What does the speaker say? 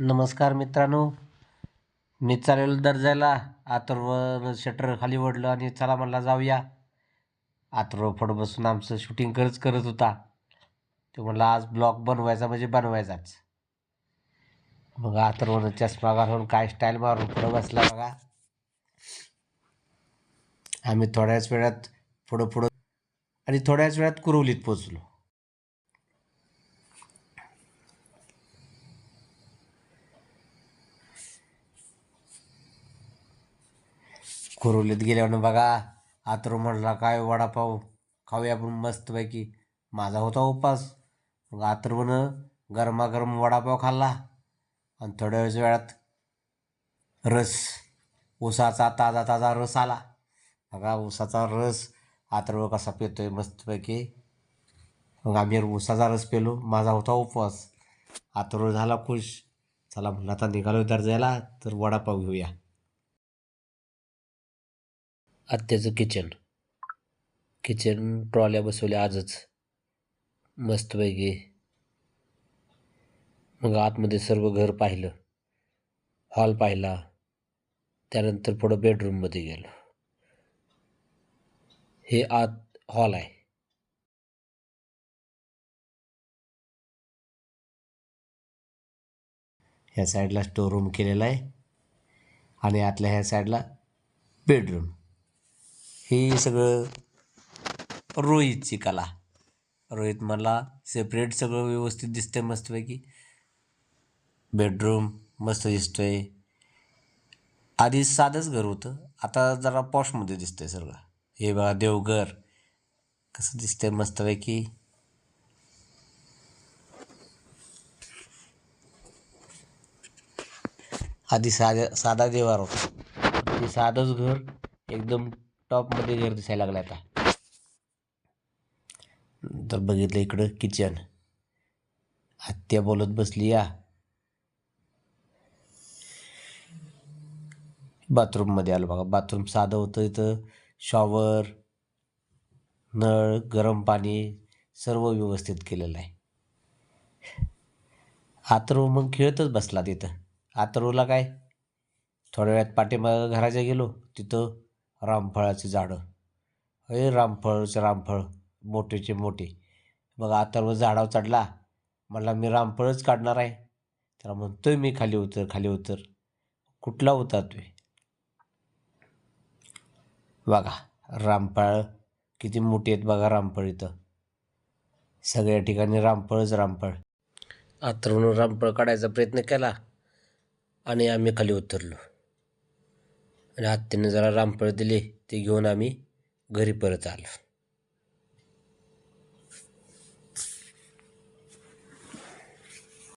नमस्कार मित्रांनो. मी चालेल दर्जाला. आतर्व शटर खाली ओढलं आणि चला म्हणला जाऊया. आतर्व पुढं बसून आमचं शूटिंग करत करत होता. तो म्हणला आज ब्लॉग बनवायचा म्हणजे बनवायचाच. मग आतर्वनं चष्मा घालून काय स्टाईल मारून पुढं बसला बघा. आम्ही थोड्याच वेळात पुढं पुढं आणि थोड्याच वेळात कुरवलीत पोचलो कुरवलीत गेल्यावर बघा आतरू म्हटला काय वडापाव खाऊया आपण मस्तपैकी. माझा होता उपास. मग आतरवनं गरमागरम वडापाव खाल्ला आणि थोड्या वेळेस वेळात रस उसाचा ताजा ताजा रस आला. बघा उसाचा रस आतर्व कसा पितोय मस्तपैकी. मग आम्ही उसाचा रस पेलो माझा होता उपवास आतर्व झाला खुश. चला म्हणलं आता निघालो दर्जायला तर वडापाव घेऊया. आत्याचं किचन किचन ट्रॉल्या बसवल्या आजच. मस्तपैकी मग आतमध्ये सर्व घर पाहिलं. हॉल पाहिला. त्यानंतर पुढं बेडरूममध्ये गेलो. हे आत हॉल आहे. ह्या साईडला स्टोर रूम केलेला आहे. आणि आतल्या ह्या साईडला बेडरूम हे सगळं रोहितची कला. रोहित मला सेपरेट सगळं व्यवस्थित दिसतंय मस्तपैकी. बेडरूम मस्त दिसतोय. आधी साधंच घर होतं. आता जरा पॉशमध्ये दिसतंय सगळं. हे बघा देवघर. कसं दिसतंय मस्तपैकी. आधी साध्या साधा देवार होता. साधंच घर एकदम टॉपमध्ये जर दिसायला लागला आता. तर बघितलं इकडं किचन आत्या बोलत बसली या. बाथरूममध्ये आलो बघा. बाथरूम साधं होतं इथं. शॉवर नळ गरम पाणी सर्व व्यवस्थित केलेलं आहे. आतरू मग खेळतच बसला तिथं. आतरूला काय? थोड्या वेळात पाठीमागं घराच्या गेलो. तिथं रामफळाचे झाडं. हे रामफळचं रामफळ मोठेचे मोठे. मग अथर्व झाडावर चढला. म्हणला मी रामफळच काढणार आहे. त्याला म्हणतोय मी खाली उतर खाली उतर. कुठला उतरतोय बघा रामफळ किती मोठी आहेत बघा रामफळ इथं. सगळ्या ठिकाणी रामफळच रामफळ. अथर्वनं रामफळ काढायचा प्रयत्न केला आणि आम्ही खाली उतरलो. आणि हत्तीनं जरा रामफळ दिले ते घेऊन आम्ही घरी परत आलो.